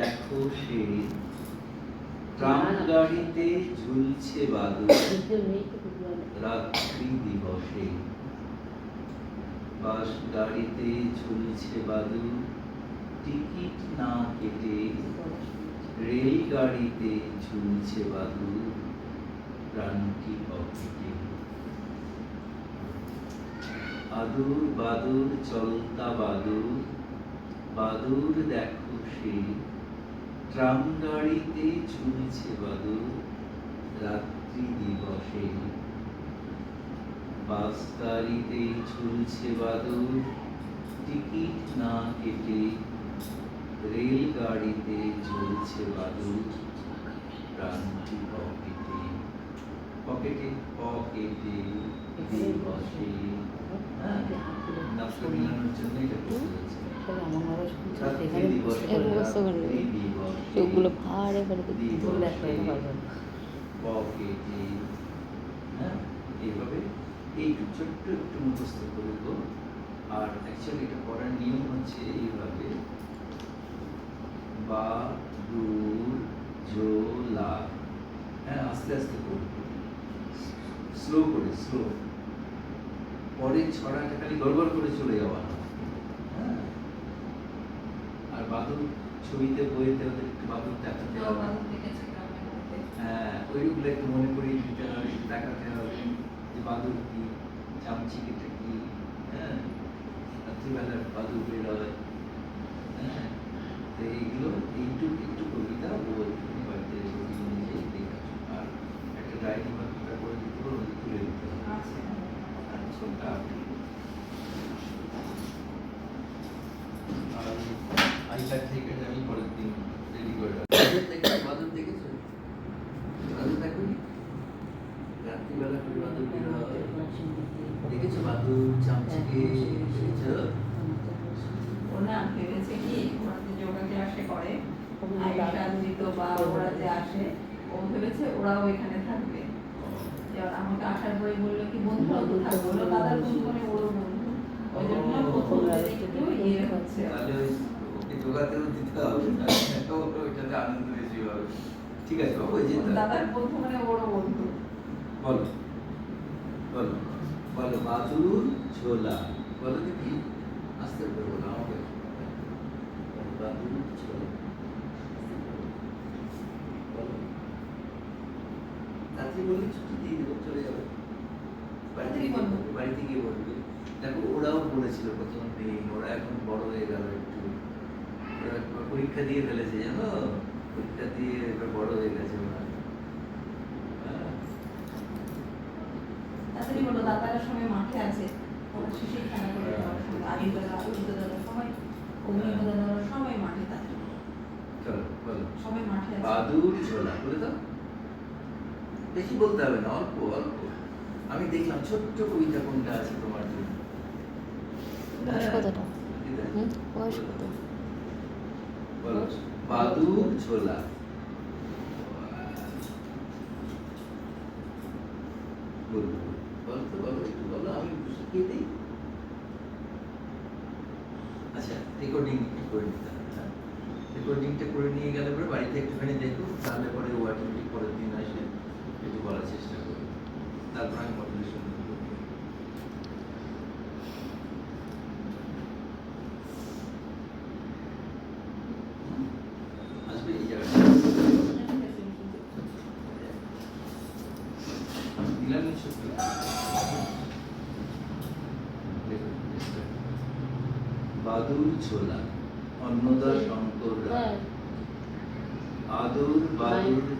দেখো সে ট্রাম গাড়িতে ঝুলছে বাদু রাত্রি দিবসে। বাস গাড়িতে ঝুলছে বাদু টিকিট না কেটে রেল গাড়িতে ঝুলছে বাদু প্রাণটি পকেটে। আদুর বাদুর চলতা বাদুর। বাদুর দেখো সে ট্রাম গাড়িতে ঝুলছে বাদুর রাত্রি দিবসে। বাস গাড়িতে ঝুলছে বাদুর টিকিট না কেটে রেল গাড়িতে ঝুলছে বাদুর প্রাণটি পকেটে পকেটে পকেটে দিবসে। হ্যাঁ করে চোখগুলো ভারে হ্যাঁ? এইভাবে এই ছোট্ট একটু মুখস্থ করে তো। আর অ্যাকচুয়ালি এটা পড়ার নিয়ম হচ্ছে এইভাবে। বা জো লা। হ্যাঁ আস্তে আস্তে করবে স্লো করে স্লো। পরে ছড়াটা খালি গড়গড় করে চলে যাওয়া। না বাদুর ছবিতে বইতে ওদের একটু বাদুর দেখাতে হবে। হ্যাঁ ওইগুলো একটু মনে করিয়ে দিতে হবে দেখাতে হবে যে বাদুর কি চামচিকেটা কি হ্যাঁ রাত্রিবেলার বাদুর বেরোয় হ্যাঁ। তো এইগুলো একটু একটু কবিতা ও একটুখানি বাড়িতে নিজেই দেখে আর একটা ডায়েরি বা করে দিতে হবে তুলে দিতে হবে। আর ছোটটা আর আইপ্যাড থেকে আমি পরের দিন রেডি করে দেখোনি রাত্রিবেলা করে বাদুর বেরোয় দেখেছ বাদুর চামচিকে? দেখেছ? ওনা ভেবেছে কি ওরা যে যোগা ক্লাসে করে আয়ুষা বা ওরা যে আসে ও ভেবেছে ওরাও এখানে থাকবে। আমাকে আসার পরে বলল কি বন্ধুরাও তো থাকবে। বলল দাদার বন্ধু মানে ওরও বন্ধু। ওই জন্য প্রথম একটু ইয়ে হচ্ছে। ওকে দিতে হবে ওইটাতে আনন্দ বেশি হবে। ঠিক আছে বাবু ওই দাদার বন্ধু মানে ওরও বন্ধু। বলো বলো বলো ছোলা। বলো দেখি আস্তে করে বলো আমাকে। ছোলা। রাত্রি বললে ছুটি দিয়ে দেবো চলে যাবে। বাড়িতে গিয়ে বলবে, বাড়িতে গিয়ে বলবে। দেখো ওরাও বলেছিল প্রথম দিন ওরা এখন বড় হয়ে গেল। পরীক্ষা দিয়ে ফেলেছে জানো? পরীক্ষা দিয়ে এবার বড় হয়ে গেছে ওরা। হ্যাঁ তাড়াতাড়ি বলল দাদারা সময় মাঠে আছে। ওরা শেষে খেলা করে যাওয়ার সময় আগে দাদা উল্টো দাদার সময় অগ্নি দাদার সময় মাঠে থাকে চলো বলো। সবাই মাঠে আছে। বাদুর ছোলা বলে দাও। বেশি বলতে হবে না অল্প অল্প। আমি দেখলাম ছোট্ট কবিতা কোনটা আছে তোমার জন্য। বয়স কতটা? ঠিক আছে? হুম বয়স কত? বাদুর ছোলা। বলো বলো বলো, আমি আচ্ছা রেকর্ডিং করে রেকর্ডিংটা করে নিয়ে গেলে পরে বাড়িতে একটুখানি দেখো, তাহলে পরে ও পরের দিন আসে একটু বলার চেষ্টা করবে। তারপর আমি বাদুর ছোলা অন্নদা শঙ্কর রায় আদুর বাদুর